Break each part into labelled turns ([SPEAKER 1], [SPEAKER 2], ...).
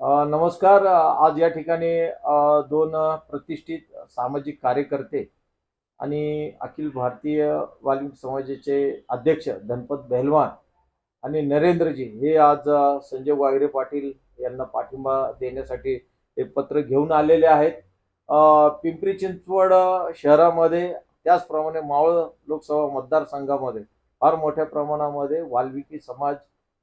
[SPEAKER 1] नमस्कार. आज या ठिकाणी दोन प्रतिष्ठित सामाजिक कार्यकर्ते आणि अखिल भारतीय वाल्मिक समाजाचे अध्यक्ष धनपत बेहलवान आणि नरेंद्रजी हे आज संजय वागरे पाटील यांना पाठिंबा देण्यासाठी हे पत्र घेऊन आलेले आहेत. पिंपरी चिंचवड शहरामध्ये त्याचप्रमाणे मावळ लोकसभा मतदारसंघामध्ये फार मोठ्या प्रमाणामध्ये वाल्मिकी समाज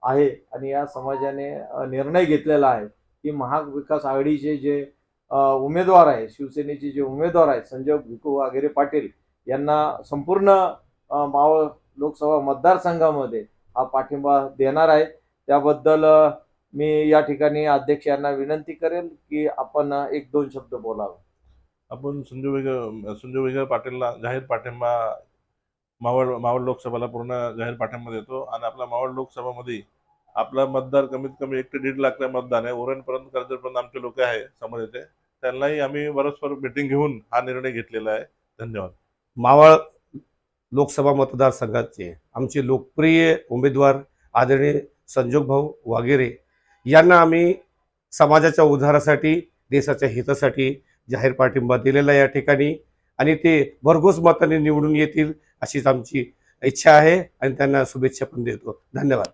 [SPEAKER 1] आहे आणि या समाजाने निर्णय घेतलेला आहे. की महाविकास आघाडीचे जे उमेदवार आहे शिवसेनेचे जे उमेदवार आहेत संजय भिकू वाघेरे पाटील यांना संपूर्ण मावळ लोकसभा मतदारसंघामध्ये हा पाठिंबा देणार आहे. त्याबद्दल मी या ठिकाणी अध्यक्ष यांना विनंती करेल की आपण एक दोन शब्द बोलावं.
[SPEAKER 2] आपण संजय वेग संजय वेगळ पाटीलला जाहीर पाठिंबा मावळ मावळ लोकसभेला पूर्ण जाहीर पाठिंबा देतो आणि आपला मावळ लोकसभामध्ये आपला मतदार कमीत कमी एक ते दीड लाख मतदान आहे. ओरणपर्यंत कर्जतपर्यंत आमचे लोक आहे समाजाचे. त्यांनाही आम्ही परस्पर मिटिंग घेऊन हा निर्णय घेतलेला आहे. धन्यवाद.
[SPEAKER 3] मावळ लोकसभा मतदारसंघाचे आमचे लोकप्रिय उमेदवार आदरणीय संजोग भाऊ वागेरे यांना आम्ही समाजाच्या उद्धारासाठी देशाच्या हितासाठी जाहीर पाठिंबा दिलेला आहे या ठिकाणी. आणि ते भरघोस मताने निवडून येतील अशीच आमची इच्छा आहे आणि त्यांना शुभेच्छा पण देतो. धन्यवाद.